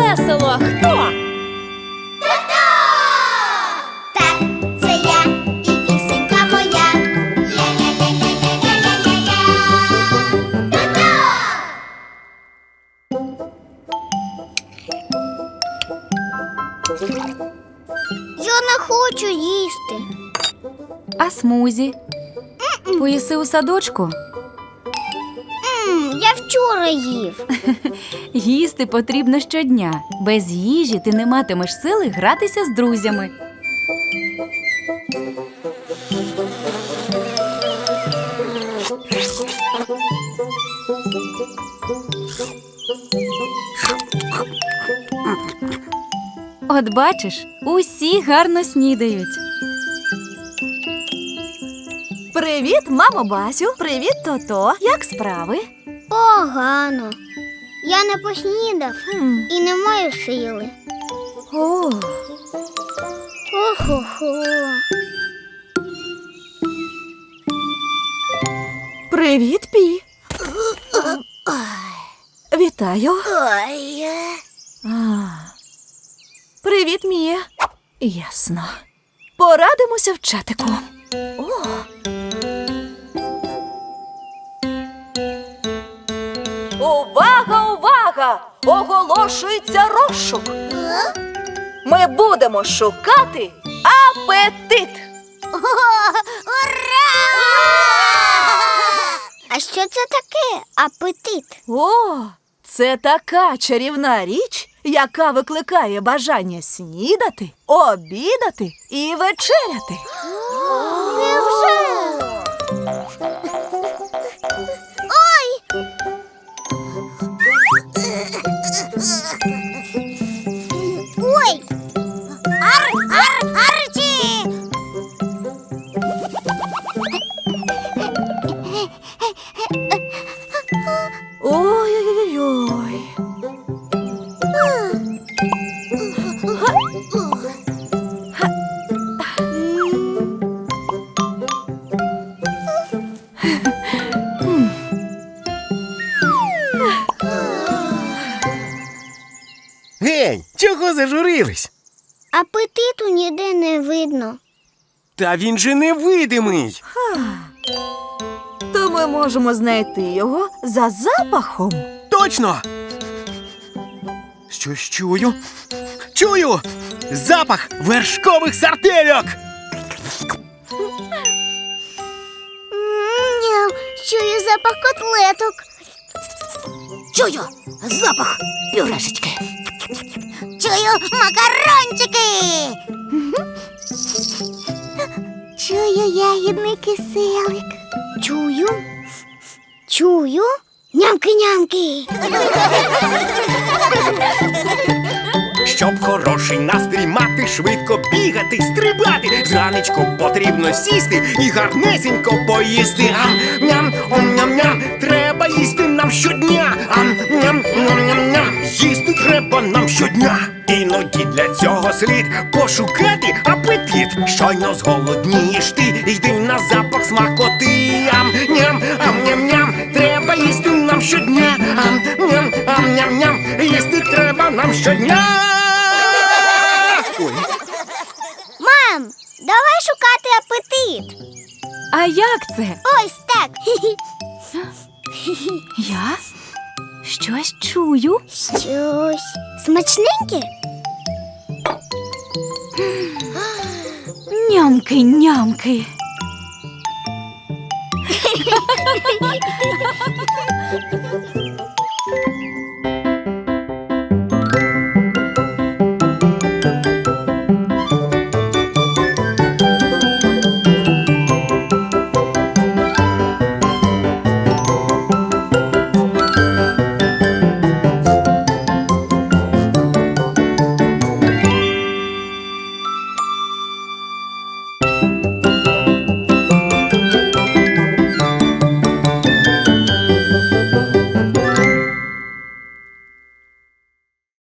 весело. Хто? Так, це я і пісенька моя. Ля-ля-ля-ля-ля-ля-ля-ля. Я не хочу їсти. А смузі? Поїси у садочку? Вчора їв. Їсти потрібно щодня. Без їжі ти не матимеш сили гратися з друзями. От бачиш, усі гарно снідають. Привіт, мамо Басю. Привіт, тото. Як справи? Погано. Я не поснідав Хм. і не маю сили. О, Охо-хо. привіт, Пі. Вітаю. Ой. А. Привіт, Мія. Ясно. Порадимося в чатику. О. Увага, увага! Оголошується розшук. Ми будемо шукати апетит. Ура! А що це таке апетит? О, це така чарівна річ, яка викликає бажання снідати, обідати і вечеряти. Невже? Чого зажурились? Апетиту ніде не видно. Та він же невидимий. То ми можемо знайти його за запахом. Точно. Щось чую. Чую! Запах вершкових сартельок! Ням, чую запах котлеток. Чую запах пюрешечки. Чую макарончики. Чую ягідний киселик. Чую. Чую нямки-нямки. Щоб хороший настрій мати, швидко бігати, стрибати. Зранечку потрібно сісти і гарнесенько поїсти. Ам, ням, ом, ням, ням. Треба їсти нам щодня. Ам, ням, ням, ням, ням. Їсти треба нам щодня. Іноді для цього слід пошукати апетит. Щойно зголоднієш ти, йди на запах смакоти. Ам, ням. Щодня. Ой. Мам, давай шукати апетит. А як це? Ось так. Я щось чую. Щось смачненьке? Нямки, нямки.